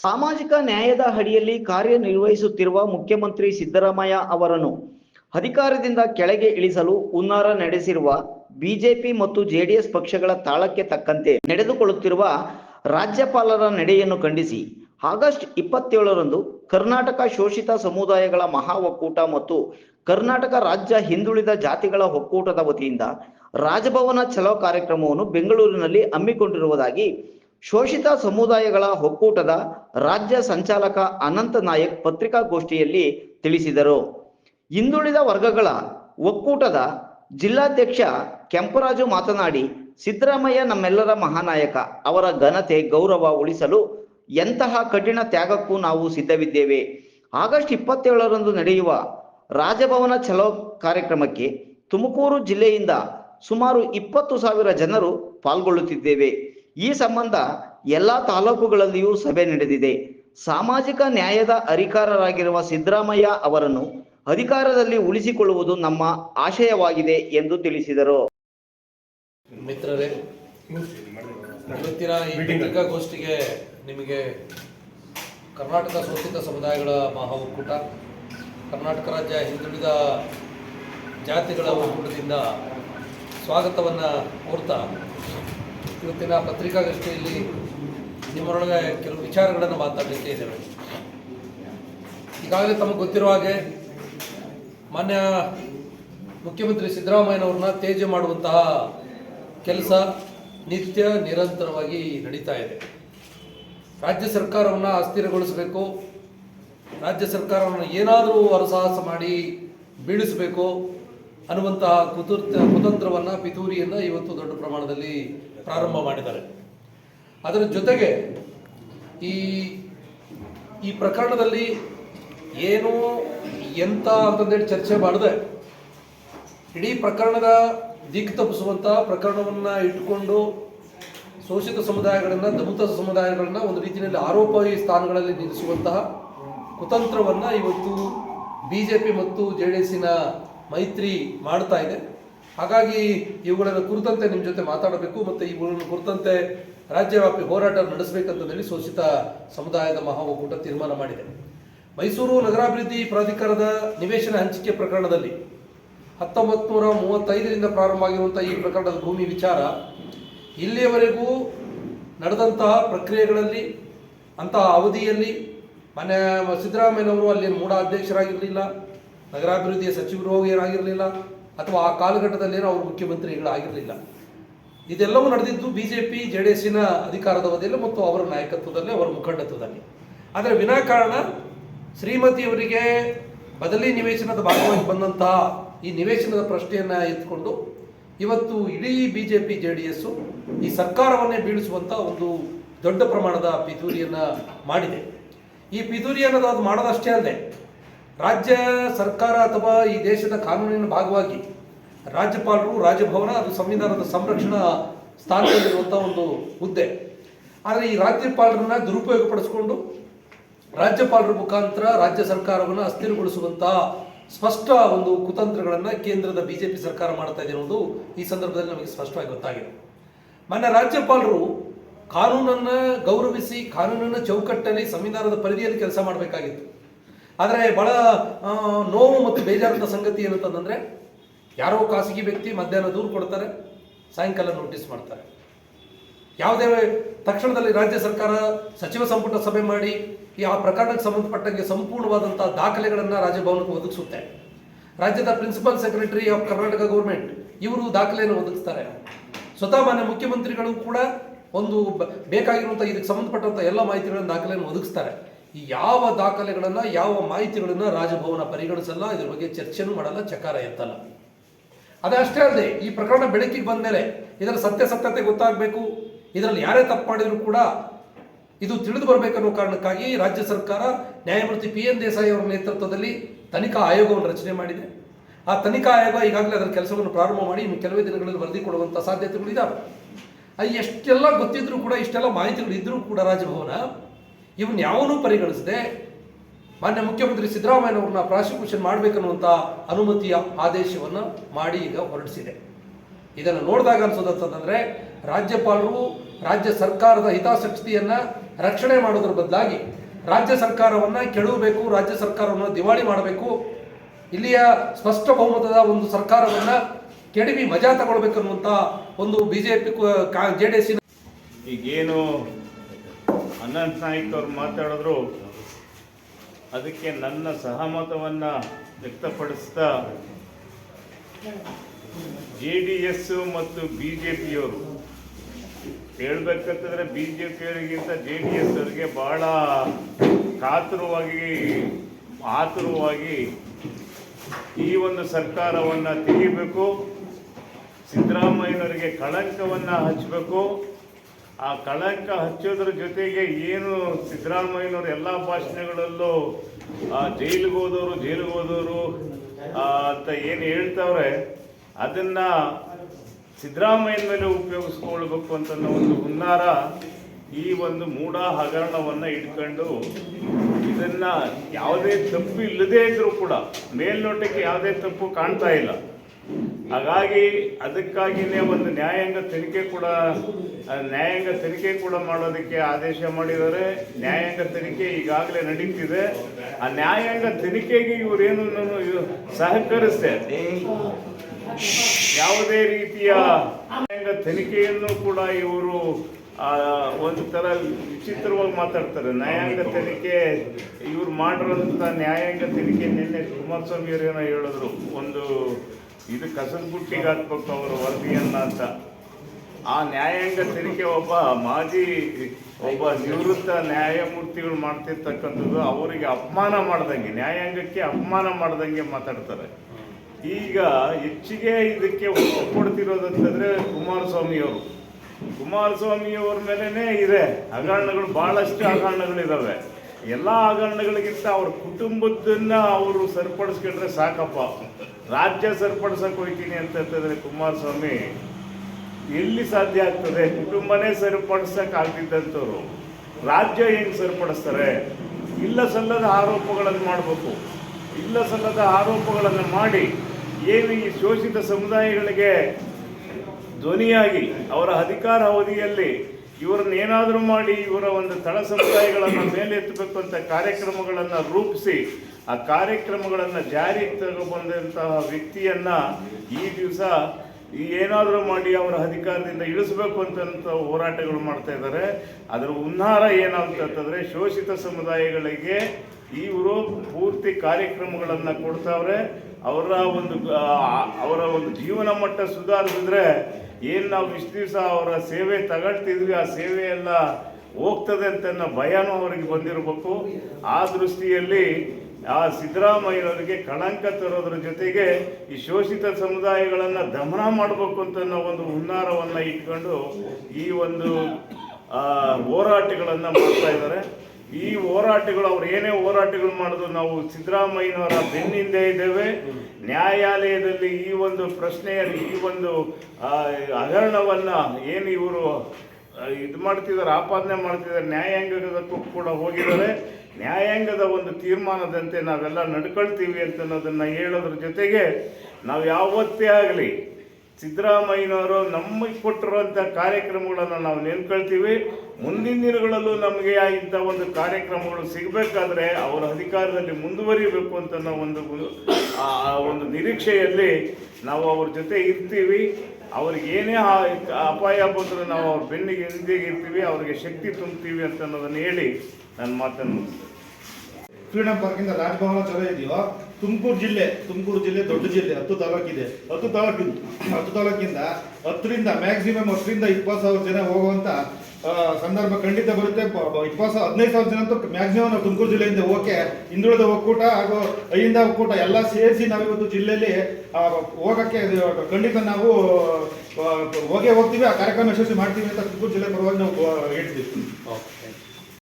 ಸಾಮಾಜಿಕ ನ್ಯಾಯದ ಅಡಿಯಲ್ಲಿ ಕಾರ್ಯನಿರ್ವಹಿಸುತ್ತಿರುವ ಮುಖ್ಯಮಂತ್ರಿ ಸಿದ್ದರಾಮಯ್ಯ ಅವರನ್ನು ಅಧಿಕಾರದಿಂದ ಕೆಳಗೆ ಇಳಿಸಲು ಹುನ್ನಾರ ನಡೆಸಿರುವ ಬಿಜೆಪಿ ಮತ್ತು ಜೆಡಿಎಸ್ ಪಕ್ಷಗಳ ತಾಳಕ್ಕೆ ತಕ್ಕಂತೆ ನಡೆದುಕೊಳ್ಳುತ್ತಿರುವ ರಾಜ್ಯಪಾಲರ ನಡೆಯನ್ನು ಖಂಡಿಸಿ ಆಗಸ್ಟ್ ಇಪ್ಪತ್ತೇಳರಂದು ಕರ್ನಾಟಕ ಶೋಷಿತ ಸಮುದಾಯಗಳ ಮಹಾ ಒಕ್ಕೂಟ ಮತ್ತು ಕರ್ನಾಟಕ ರಾಜ್ಯ ಹಿಂದುಳಿದ ಜಾತಿಗಳ ಒಕ್ಕೂಟದ ವತಿಯಿಂದ ರಾಜಭವನ ಚಲೋ ಕಾರ್ಯಕ್ರಮವನ್ನು ಬೆಂಗಳೂರಿನಲ್ಲಿ ಹಮ್ಮಿಕೊಂಡಿರುವುದಾಗಿ ಶೋಷಿತ ಸಮುದಾಯಗಳ ಒಕ್ಕೂಟದ ರಾಜ್ಯ ಸಂಚಾಲಕ ಅನಂತ ನಾಯಕ್ ಪತ್ರಿಕಾಗೋಷ್ಠಿಯಲ್ಲಿ ತಿಳಿಸಿದರು. ಹಿಂದುಳಿದ ವರ್ಗಗಳ ಒಕ್ಕೂಟದ ಜಿಲ್ಲಾಧ್ಯಕ್ಷ ಕೆಂಪರಾಜು ಮಾತನಾಡಿ, ಸಿದ್ದರಾಮಯ್ಯ ನಮ್ಮೆಲ್ಲರ ಮಹಾನಾಯಕ, ಅವರ ಘನತೆ ಗೌರವ ಉಳಿಸಲು ಎಂತಹ ಕಠಿಣ ತ್ಯಾಗಕ್ಕೂ ನಾವು ಸಿದ್ಧವಿದ್ದೇವೆ. ಆಗಸ್ಟ್ ಇಪ್ಪತ್ತೇಳರಂದು ನಡೆಯುವ ರಾಜಭವನ ಚಲೋ ಕಾರ್ಯಕ್ರಮಕ್ಕೆ ತುಮಕೂರು ಜಿಲ್ಲೆಯಿಂದ ಸುಮಾರು ಇಪ್ಪತ್ತು ಸಾವಿರ ಜನರು ಪಾಲ್ಗೊಳ್ಳುತ್ತಿದ್ದೇವೆ. ಈ ಸಂಬಂಧ ಎಲ್ಲಾ ತಾಲೂಕುಗಳಲ್ಲಿಯೂ ಸಭೆ ನಡೆದಿದೆ. ಸಾಮಾಜಿಕ ನ್ಯಾಯದ ಅಧಿಕಾರರಾಗಿರುವ ಸಿದ್ದರಾಮಯ್ಯ ಅವರನ್ನು ಅಧಿಕಾರದಲ್ಲಿ ಉಳಿಸಿಕೊಳ್ಳುವುದು ನಮ್ಮ ಆಶಯವಾಗಿದೆ ಎಂದು ತಿಳಿಸಿದರು. ಮಿತ್ರರೇ ಇವತ್ತಿನ ಪತ್ರಿಕಾಗೋಷ್ಠಿಗೆ ನಿಮಗೆ ಕರ್ನಾಟಕ ಶೋಷಿತ ಸಮುದಾಯಗಳ ಮಹಾ ಒಕ್ಕೂಟ, ಕರ್ನಾಟಕ ರಾಜ್ಯ ಹಿಂದುಳಿದ ಜಾತಿಗಳ ಒಕ್ಕೂಟದಿಂದ ಸ್ವಾಗತವನ್ನು ಕೋರ್ತಾ ಇವತ್ತಿನ ಪತ್ರಿಕಾಗೋಷ್ಠಿಯಲ್ಲಿ ನಿಮ್ಮೊಳಗೆ ಕೆಲವು ವಿಚಾರಗಳನ್ನು ಮಾತಾಡಲಿಕ್ಕೆ ಇದ್ದೇವೆ. ಈಗಾಗಲೇ ತಮಗೆ ಗೊತ್ತಿರುವ ಹಾಗೆ ಮಾನ್ಯ ಮುಖ್ಯಮಂತ್ರಿ ಸಿದ್ದರಾಮಯ್ಯನವ್ರನ್ನ ತೇಜ ಮಾಡುವಂತಹ ಕೆಲಸ ನಿತ್ಯ ನಿರಂತರವಾಗಿ ನಡೀತಾ ಇದೆ. ರಾಜ್ಯ ಸರ್ಕಾರವನ್ನು ಅಸ್ಥಿರಗೊಳಿಸಬೇಕು. ರಾಜ್ಯ ಸರ್ಕಾರವನ್ನು ಏನಾದರೂ ಹರಸಾಹಸ ಮಾಡಿ ಬೀಳಿಸಬೇಕು ಅನ್ನುವಂತಹ ಕುತುರ್ತ ಕುತಂತ್ರವನ್ನು ಪಿತೂರಿಯನ್ನು ಇವತ್ತು ದೊಡ್ಡ ಪ್ರಮಾಣದಲ್ಲಿ ಪ್ರಾರಂಭ ಮಾಡಿದ್ದಾರೆ. ಅದರ ಜೊತೆಗೆ ಈ ಈ ಪ್ರಕರಣದಲ್ಲಿ ಏನು ಎಂತ ಅಂತಂದೇಳಿ ಚರ್ಚೆ ಮಾಡದೆ ಇಡೀ ಪ್ರಕರಣದ ದಿಕ್ಕು ತಪ್ಪಿಸುವಂಥ ಪ್ರಕರಣವನ್ನು ಇಟ್ಟುಕೊಂಡು ಶೋಷಿತ ಸಮುದಾಯಗಳನ್ನು ದಮುತ ಸಮುದಾಯಗಳನ್ನು ಒಂದು ರೀತಿಯಲ್ಲಿ ಆರೋಪಿ ಸ್ಥಾನಗಳಲ್ಲಿ ನಿಲ್ಲಿಸುವಂತಹ ಕುತಂತ್ರವನ್ನು ಇವತ್ತು ಬಿ ಜೆ ಪಿ ಮತ್ತು ಜೆ ಡಿ ಎಸ್ಸಿನ ಮೈತ್ರಿ ಮಾಡ್ತಾ ಇದೆ. ಹಾಗಾಗಿ ಇವುಗಳನ್ನು ಕುರಿತಂತೆ ನಿಮ್ಮ ಜೊತೆ ಮಾತಾಡಬೇಕು ಮತ್ತು ಇವುಗಳನ್ನು ಕುರಿತಂತೆ ರಾಜ್ಯವ್ಯಾಪಿ ಹೋರಾಟ ನಡೆಸಬೇಕಂತಂದೇಳಿ ಶೋಷಿತ ಸಮುದಾಯದ ಮಹಾ ಒಕ್ಕೂಟ ತೀರ್ಮಾನ ಮಾಡಿದೆ. ಮೈಸೂರು ನಗರಾಭಿವೃದ್ಧಿ ಪ್ರಾಧಿಕಾರದ ನಿವೇಶನ ಹಂಚಿಕೆ ಪ್ರಕರಣದಲ್ಲಿ ಹತ್ತೊಂಬತ್ತು ನೂರ ಮೂವತ್ತೈದರಿಂದ ಪ್ರಾರಂಭ ಆಗಿರುವಂಥ ಈ ಪ್ರಕರಣದ ಭೂಮಿ ವಿಚಾರ ಇಲ್ಲಿಯವರೆಗೂ ನಡೆದಂತಹ ಪ್ರಕ್ರಿಯೆಗಳಲ್ಲಿ, ಅಂತಹ ಅವಧಿಯಲ್ಲಿ ಮನೆ ಸಿದ್ದರಾಮಯ್ಯನವರು ಅಲ್ಲಿ ಮೂಡ ಅಧ್ಯಕ್ಷರಾಗಿರಲಿಲ್ಲ, ನಗರಾಭಿವೃದ್ಧಿಯ ಸಚಿವರು ಏನಾಗಿರಲಿಲ್ಲ ಅಥವಾ ಆ ಕಾಲಘಟ್ಟದಲ್ಲಿ ಅವರು ಮುಖ್ಯಮಂತ್ರಿಗಳಾಗಿರಲಿಲ್ಲ. ಇದೆಲ್ಲವೂ ನಡೆದಿದ್ದು B J P J D ಎಸ್ಸಿನ ಅಧಿಕಾರದ ಅವಧಿಯಲ್ಲಿ ಮತ್ತು ಅವರ ನಾಯಕತ್ವದಲ್ಲಿ ಅವರ ಮುಖಂಡತ್ವದಲ್ಲಿ. ಆದರೆ ವಿನಾಕಾರಣ ಶ್ರೀಮತಿಯವರಿಗೆ ಬದಲಿ ನಿವೇಶನದ ಭಾಗವಾಗಿ ಬಂದಂತಹ ಈ ನಿವೇಶನದ ಪ್ರಶ್ನೆಯನ್ನು ಎತ್ಕೊಂಡು ಇವತ್ತು ಇಡೀ B J P J D S ಈ ಸರ್ಕಾರವನ್ನೇ ಬೀಳಿಸುವಂಥ ಒಂದು ದೊಡ್ಡ ಪ್ರಮಾಣದ ಪಿತೂರಿಯನ್ನು ಮಾಡಿದೆ. ಈ ಪಿತೂರಿ ಅನ್ನೋದು ಅದು ಮಾಡೋದಷ್ಟೇ ಅಲ್ಲದೆ ರಾಜ್ಯ ಸರ್ಕಾರ ಅಥವಾ ಈ ದೇಶದ ಕಾನೂನಿನ ಭಾಗವಾಗಿ ರಾಜ್ಯಪಾಲರು, ರಾಜಭವನ ಅದು ಸಂವಿಧಾನದ ಸಂರಕ್ಷಣಾ ಸ್ಥಾನದಲ್ಲಿರುವಂಥ ಒಂದು ಹುದ್ದೆ. ಆದರೆ ಈ ರಾಜ್ಯಪಾಲರನ್ನ ದುರುಪಯೋಗಪಡಿಸಿಕೊಂಡು ರಾಜ್ಯಪಾಲರ ಮುಖಾಂತರ ರಾಜ್ಯ ಸರ್ಕಾರವನ್ನು ಅಸ್ಥಿರಗೊಳಿಸುವಂತಹ ಸ್ಪಷ್ಟ ಒಂದು ಕುತಂತ್ರಗಳನ್ನು ಕೇಂದ್ರದ ಬಿಜೆಪಿ ಸರ್ಕಾರ ಮಾಡ್ತಾ ಇದೆ ಅನ್ನೋದು ಈ ಸಂದರ್ಭದಲ್ಲಿ ನಮಗೆ ಸ್ಪಷ್ಟವಾಗಿ ಗೊತ್ತಾಗಿದೆ. ಮೊನ್ನೆ ರಾಜ್ಯಪಾಲರು ಕಾನೂನನ್ನು ಗೌರವಿಸಿ, ಕಾನೂನನ್ನ ಚೌಕಟ್ಟಲ್ಲಿ ಸಂವಿಧಾನದ ಪರಿಧಿಯಲ್ಲಿ ಕೆಲಸ ಮಾಡಬೇಕಾಗಿತ್ತು. ಆದರೆ ಬಹಳ ನೋವು ಮತ್ತು ಬೇಜಾರದ ಸಂಗತಿ ಏನಂತಂದ್ರೆ ಯಾರೋ ಖಾಸಗಿ ವ್ಯಕ್ತಿ ಮಧ್ಯಾಹ್ನ ದೂರು ಕೊಡ್ತಾರೆ, ಸಾಯಂಕಾಲ ನೋಟಿಸ್ ಮಾಡ್ತಾರೆ. ಯಾವುದೇ ತಕ್ಷಣದಲ್ಲಿ ರಾಜ್ಯ ಸರ್ಕಾರ, ಸಚಿವ ಸಂಪುಟ ಸಭೆ ಮಾಡಿ ಈ ಆ ಪ್ರಕರಣಕ್ಕೆ ಸಂಬಂಧಪಟ್ಟಂಗೆ ಸಂಪೂರ್ಣವಾದಂಥ ದಾಖಲೆಗಳನ್ನು ರಾಜ್ಯಭವನಕ್ಕೆ ಒದಗಿಸುತ್ತೆ. ರಾಜ್ಯದ principal secretary of Karnataka government, ಇವರು ದಾಖಲೆಯನ್ನು ಒದಗಿಸ್ತಾರೆ. ಸ್ವತಃ ಮಾನ್ಯ ಮುಖ್ಯಮಂತ್ರಿಗಳು ಕೂಡ ಒಂದು ಬೇಕಾಗಿರುವಂಥ ಇದಕ್ಕೆ ಸಂಬಂಧಪಟ್ಟಂಥ ಎಲ್ಲ ಮಾಹಿತಿಗಳನ್ನು ದಾಖಲೆಯನ್ನು ಒದಗಿಸ್ತಾರೆ. ಯಾವ ದಾಖಲೆಗಳನ್ನು, ಯಾವ ಮಾಹಿತಿಗಳನ್ನು ರಾಜಭವನ ಪರಿಗಣಿಸಲ್ಲ, ಇದ್ರ ಬಗ್ಗೆ ಚರ್ಚೆನೂ ಮಾಡಲ್ಲ, ಚಕಾರ ಎತ್ತಲ್ಲ. ಅದೇ ಅಷ್ಟೇ ಅಲ್ಲದೆ, ಈ ಪ್ರಕರಣ ಬೆಳಕಿಗೆ ಬಂದ ಮೇಲೆ ಇದರ ಸತ್ಯಾಸತ್ಯತೆ ಗೊತ್ತಾಗಬೇಕು. ಇದರಲ್ಲಿ ಯಾರೇ ತಪ್ಪು ಮಾಡಿದ್ರು ಕೂಡ ಇದು ತಿಳಿದು ಬರಬೇಕನ್ನೋ ಕಾರಣಕ್ಕಾಗಿ ರಾಜ್ಯ ಸರ್ಕಾರ ನ್ಯಾಯಮೂರ್ತಿ ಪಿ ಎನ್ ದೇಸಾಯಿ ಅವರ ನೇತೃತ್ವದಲ್ಲಿ ತನಿಖಾ ಆಯೋಗವನ್ನು ರಚನೆ ಮಾಡಿದೆ. ಆ ತನಿಖಾ ಆಯೋಗ ಈಗಾಗಲೇ ಅದರ ಕೆಲಸವನ್ನು ಪ್ರಾರಂಭ ಮಾಡಿ ಇನ್ನು ಕೆಲವೇ ದಿನಗಳಲ್ಲಿ ವರದಿ ಕೊಡುವಂಥ ಸಾಧ್ಯತೆಗಳು ಇದ್ದಾವೆ ಅದು ಎಷ್ಟೆಲ್ಲ ಗೊತ್ತಿದ್ರೂ ಕೂಡ, ಇಷ್ಟೆಲ್ಲ ಮಾಹಿತಿಗಳು ಇದ್ದರೂ ಕೂಡ ರಾಜಭವನ ಇವನ್ನ ಯಾವನೂ ಪರಿಗಣಿಸದೆ ಮಾನ್ಯ ಮುಖ್ಯಮಂತ್ರಿ ಸಿದ್ದರಾಮಯ್ಯನವ್ರನ್ನ ಪ್ರಾಸಿಕ್ಯೂಷನ್ ಮಾಡಬೇಕನ್ನುವಂಥ ಅನುಮತಿಯ ಆದೇಶವನ್ನು ಮಾಡಿ ಈಗ ಹೊರಡಿಸಿದೆ. ಇದನ್ನು ನೋಡಿದಾಗ ಅನ್ಸೋದಂತಂದ್ರೆ ರಾಜ್ಯಪಾಲರು ರಾಜ್ಯ ಸರ್ಕಾರದ ಹಿತಾಸಕ್ತಿಯನ್ನ ರಕ್ಷಣೆ ಮಾಡೋದ್ರ ಬದಲಾಗಿ ರಾಜ್ಯ ಸರ್ಕಾರವನ್ನ ಕೆಡವಬೇಕು, ರಾಜ್ಯ ಸರ್ಕಾರವನ್ನು ದಿವಾಳಿ ಮಾಡಬೇಕು, ಇಲ್ಲಿಯ ಸ್ಪಷ್ಟ ಬಹುಮತದ ಒಂದು ಸರ್ಕಾರವನ್ನ ಕೆಡವಿ ಮಜಾ ತಗೊಳ್ಬೇಕನ್ನುವಂತ ಒಂದು ಬಿಜೆಪಿ ಜೆ ಡಿ ಎಸ್ ಈಗೇನು ಅನಂತ್ ನಾಯ್ಕ್ ಅವ್ರು ಮಾತಾಡಿದ್ರು, ಅದಕ್ಕೆ ನನ್ನ ಸಹಮತವನ್ನು ವ್ಯಕ್ತಪಡಿಸ್ತಾ ಜೆ ಡಿ ಎಸ್ ಮತ್ತು ಬಿ ಜೆ ಪಿಯವರು, ಹೇಳ್ಬೇಕಂತಂದ್ರೆ ಬಿ ಜೆ ಪಿಯವರಿಗಿಂತ ಜೆ ಡಿ ಎಸ್ ಅವರಿಗೆ ಬಹಳ ಕಾತುರವಾಗಿ, ಆತುರವಾಗಿ ಈ ಒಂದು ಸರ್ಕಾರವನ್ನು ತೆಗಿಬೇಕು, ಸಿದ್ದರಾಮಯ್ಯನವರಿಗೆ ಕಳಂಕವನ್ನು ಹಚ್ಚಬೇಕು ಆ ಕಳಂಕ ಹಚ್ಚೋದ್ರ ಜೊತೆಗೆ ಏನು ಸಿದ್ದರಾಮಯ್ಯನವ್ರ ಎಲ್ಲ ಭಾಷಣಗಳಲ್ಲೂ ಜೈಲಿಗೆ ಹೋದವರು ಜೈಲಿಗೆ ಹೋದವರು ಅಂತ ಏನು ಹೇಳ್ತಾವ್ರೆ, ಅದನ್ನ ಸಿದ್ದರಾಮಯ್ಯನ ಮೇಲೆ ಉಪಯೋಗಿಸ್ಕೊಳ್ಬೇಕು ಅಂತ ಒಂದು ಹುನ್ನಾರ ಈ ಒಂದು ಮೂಢ ಹಗರಣವನ್ನು ಇಟ್ಕೊಂಡು ಇದನ್ನ ಯಾವುದೇ ತಪ್ಪು ಇಲ್ಲದೇ ಇದ್ರೂ ಕೂಡ ಮೇಲ್ನೋಟಕ್ಕೆ ಯಾವುದೇ ತಪ್ಪು ಕಾಣ್ತಾ ಇಲ್ಲ. ಹಾಗಾಗಿ ಅದಕ್ಕಾಗಿನೇ ಒಂದು ನ್ಯಾಯಾಂಗ ತನಿಖೆ ಕೂಡ ನ್ಯಾಯಾಂಗ ತನಿಖೆ ಕೂಡ ಮಾಡೋದಕ್ಕೆ ಆದೇಶ ಮಾಡಿದ್ದಾರೆ. ನ್ಯಾಯಾಂಗ ತನಿಖೆ ಈಗಾಗಲೇ ನಡೀತಿದೆ. ಆ ನ್ಯಾಯಾಂಗ ತನಿಖೆಗೆ ಇವರೇನು ಸಹಕರಿಸ್ತೆ ಯಾವುದೇ ರೀತಿಯ ನ್ಯಾಯಾಂಗ ತನಿಖೆಯನ್ನು ಕೂಡ ಇವರು ಒಂದು ಥರ ವಿಚಿತ್ರವಾಗಿ ಮಾತಾಡ್ತಾರೆ. ನ್ಯಾಯಾಂಗ ತನಿಖೆ, ಇವ್ರು ಮಾಡಿರೋಂಥ ನ್ಯಾಯಾಂಗ ತನಿಖೆ ನಿನ್ನೆ ಕುಮಾರಸ್ವಾಮಿ ಅವರೇನೋ ಹೇಳಿದ್ರು. ಒಂದು ಇದು ಕಸದ ಹಾಕ್ಬೇಕು ಅವರ ವರದಿಯನ್ನ ಅಂತ. ಆ ನ್ಯಾಯಾಂಗ ತನಿಖೆ ಒಬ್ಬ ಮಾಜಿ ಒಬ್ಬ ನಿವೃತ್ತ ನ್ಯಾಯಮೂರ್ತಿಗಳು ಮಾಡ್ತಿರ್ತಕ್ಕಂಥದ್ದು ಅವರಿಗೆ ಅಪಮಾನ ಮಾಡ್ದಂಗೆ ನ್ಯಾಯಾಂಗಕ್ಕೆ ಅಪಮಾನ ಮಾಡ್ದಂಗೆ ಮಾತಾಡ್ತಾರೆ. ಈಗ ಹೆಚ್ಚಿಗೆ ಇದಕ್ಕೆ ಕೊಡ್ತಿರೋದಂತಂದ್ರೆ ಕುಮಾರಸ್ವಾಮಿಯವರು ಕುಮಾರಸ್ವಾಮಿಯವ್ರ ಮೇಲೇನೆ ಇದೆ. ಹಗರಣಗಳು ಬಹಳಷ್ಟು ಹಗರಣಗಳಿದಾವೆ. ಎಲ್ಲ ಹಗರಣಗಳಿಗಿಂತ ಅವ್ರ ಕುಟುಂಬದನ್ನ ಅವರು ಸರಿಪಡಿಸ್ಕೊಂಡ್ರೆ ಸಾಕಪ್ಪ. ರಾಜ್ಯ ಸರಿಪಡಿಸಕ್ ಹೋಗ್ತೀನಿ ಹೇಳಿದ್ರೆ ಕುಮಾರಸ್ವಾಮಿ, ಎಲ್ಲಿ ಸಾಧ್ಯ ಆಗ್ತದೆ? ಕುಟುಂಬನೇ ಸರಿಪಡಿಸಕ್ ಆಗ್ತಿದ್ದಂಥವ್ರು, ರಾಜ್ಯ ಹೆಂಗ್ ಸರಿಪಡಿಸ್ತಾರೆ? ಇಲ್ಲ ಸಲ್ಲದ ಆರೋಪಗಳನ್ನು ಮಾಡಬೇಕು. ಇಲ್ಲ ಸಲ್ಲದ ಆರೋಪಗಳನ್ನು ಮಾಡಿ ಏನು ಈ ಶೋಷಿತ ಸಮುದಾಯಗಳಿಗೆ ಧ್ವನಿಯಾಗಿ ಅವರ ಅಧಿಕಾರ ಅವಧಿಯಲ್ಲಿ ಇವರನ್ನ ಏನಾದರೂ ಮಾಡಿ ಇವರ ಒಂದು ತಳ ಸಮುದಾಯಗಳನ್ನು ಮೇಲೆತ್ತಬೇಕು ಅಂತ ಕಾರ್ಯಕ್ರಮಗಳನ್ನು ರೂಪಿಸಿ, ಆ ಕಾರ್ಯಕ್ರಮಗಳನ್ನು ಜಾರಿ ತಗೊಂಡಂತಹ ವ್ಯಕ್ತಿಯನ್ನ ಈ ದಿವಸ ಏನಾದರೂ ಮಾಡಿ ಅವರ ಅಧಿಕಾರದಿಂದ ಇಳಿಸಬೇಕು ಅಂತ ಹೋರಾಟಗಳು ಮಾಡ್ತಾ ಇದ್ದಾರೆ. ಅದರ ಉನ್ನಾರ ಏನಂತಂತಂದ್ರೆ ಶೋಷಿತ ಸಮುದಾಯಗಳಿಗೆ ಇವರು ಪೂರ್ತಿ ಕಾರ್ಯಕ್ರಮಗಳನ್ನು ಕೊಡ್ತಾವ್ರೆ. ಅವರ ಒಂದು ಅವರ ಒಂದು ಜೀವನ ಮಟ್ಟ ಸುಧಾರಿಸಿದ್ರೆ ಏನು ನಾವು ಇಷ್ಟು ದಿವಸ ಅವರ ಸೇವೆ ತಗೊಳ್ತಿದ್ವಿ, ಆ ಸೇವೆ ಎಲ್ಲ ಹೋಗ್ತದೆ ಅಂತ ಭಯನೂ ಅವರಿಗೆ ಬಂದಿರಬೇಕು. ಆ ದೃಷ್ಟಿಯಲ್ಲಿ ಆ ಸಿದ್ದರಾಮಯ್ಯನವರಿಗೆ ಕಳಂಕ ತರೋದ್ರ ಜೊತೆಗೆ ಈ ಶೋಷಿತ ಸಮುದಾಯಗಳನ್ನು ದಮನ ಮಾಡಬೇಕು ಅಂತ ಒಂದು ಹುನ್ನಾರವನ್ನ ಇಟ್ಕೊಂಡು ಈ ಒಂದು ಹೋರಾಟಗಳನ್ನ ಮಾಡ್ತಾ ಇದ್ದಾರೆ. ಈ ಹೋರಾಟಗಳು, ಅವ್ರು ಏನೇ ಹೋರಾಟಗಳು ಮಾಡಿದ್ರು, ನಾವು ಸಿದ್ದರಾಮಯ್ಯನವರ ಬೆನ್ನಿಂದೆ ಇದ್ದೇವೆ. ನ್ಯಾಯಾಲಯದಲ್ಲಿ ಈ ಒಂದು ಪ್ರಶ್ನೆಯಲ್ಲಿ, ಈ ಒಂದು ಹಗರಣವನ್ನ ಏನು ಇವರು ಇದು ಮಾಡ್ತಿದ್ದಾರೆ, ಆಪಾದನೆ ಮಾಡ್ತಿದ್ದಾರೆ, ನ್ಯಾಯಾಂಗದಕ್ಕೂ ಕೂಡ ಹೋಗಿದ್ದಾರೆ. ನ್ಯಾಯಾಂಗದ ಒಂದು ತೀರ್ಮಾನದಂತೆ ನಾವೆಲ್ಲ ನಡ್ಕೊಳ್ತೀವಿ ಅಂತ ಅನ್ನೋದನ್ನ ಹೇಳೋದ್ರ ಜೊತೆಗೆ ನಾವು ಯಾವತ್ತೇ ಆಗಲಿ ಸಿದ್ದರಾಮಯ್ಯನವರು ನಮಗೆ ಕೊಟ್ಟಿರುವಂಥ ಕಾರ್ಯಕ್ರಮಗಳನ್ನು ನಾವು ನೆನ್ಕೊಳ್ತೀವಿ. ಮುಂದಿನ ದಿನಗಳಲ್ಲೂ ನಮಗೆ ಇಂಥ ಒಂದು ಕಾರ್ಯಕ್ರಮಗಳು ಸಿಗಬೇಕಾದ್ರೆ ಅವರ ಅಧಿಕಾರದಲ್ಲಿ ಮುಂದುವರಿಬೇಕು ಅಂತ ಒಂದು ಆ ಒಂದು ನಿರೀಕ್ಷೆಯಲ್ಲಿ ನಾವು ಅವ್ರ ಜೊತೆ ಇರ್ತೀವಿ. ಅವ್ರಿಗೆ ಏನೇ ಅಪಾಯ ಬಂದರೂ ನಾವು ಅವ್ರ ಬೆನ್ನಿಗೆ ಹಿಂದೆಗೆ ಇರ್ತೀವಿ. ಅವ್ರಿಗೆ ಶಕ್ತಿ ತುಂಬ್ತೀವಿ ಅಂತ ಅನ್ನೋದನ್ನು ಹೇಳಿ ನನ್ನ ಮಾತನ್ನು. ಫ್ರೀಡಂ ಪಾರ್ಕ್ ಇಂದ ರಾಜಭವನ ಚಲೋ ಇದೆಯೋ? ತುಮಕೂರು ಜಿಲ್ಲೆ ತುಮಕೂರು ಜಿಲ್ಲೆ ದೊಡ್ಡ ಜಿಲ್ಲೆ, ಹತ್ತು ತಾಲೂಕಿದೆ. ಹತ್ತು ತಾಲೂಕಿಂದ ಹತ್ತು ತಾಲೂಕಿಂದ ಹತ್ತರಿಂದ ಮ್ಯಾಕ್ಸಿಮಮ್ ಹತ್ತರಿಂದ ಇಪ್ಪತ್ತು ಸಾವಿರ ಜನ ಹೋಗುವಂಥ ಸಂದರ್ಭ ಖಂಡಿತ ಬರುತ್ತೆ. ಇಪ್ಪತ್ತು ಸಾವಿರ, ಹದಿನೈದು ಸಾವಿರ ಜನ ಅಂತೂ ಮ್ಯಾಕ್ಸಿಮಮ್ ನಾವು ತುಮಕೂರು ಜಿಲ್ಲೆಯಿಂದ ಓಕೆ ಹಿಂದುಳಿದ ಒಕ್ಕೂಟ ಹಾಗೂ ಅಹಿಂದ ಒಕ್ಕೂಟ ಎಲ್ಲ ಸೇರಿಸಿ ನಾವಿವತ್ತು ಜಿಲ್ಲೆಯಲ್ಲಿ ಹೋಗೋಕ್ಕೆ ಖಂಡಿತ ನಾವು ಹೋಗೇ ಹೋಗ್ತೀವಿ. ಆ ಕಾರ್ಯಕ್ರಮ ಯಶಸ್ವಿ ಮಾಡ್ತೀವಿ ಅಂತ ತುಮಕೂರು ಜಿಲ್ಲೆ ಪರವಾಗಿ ನಾವು ಹೇಳ್ತೀವಿ.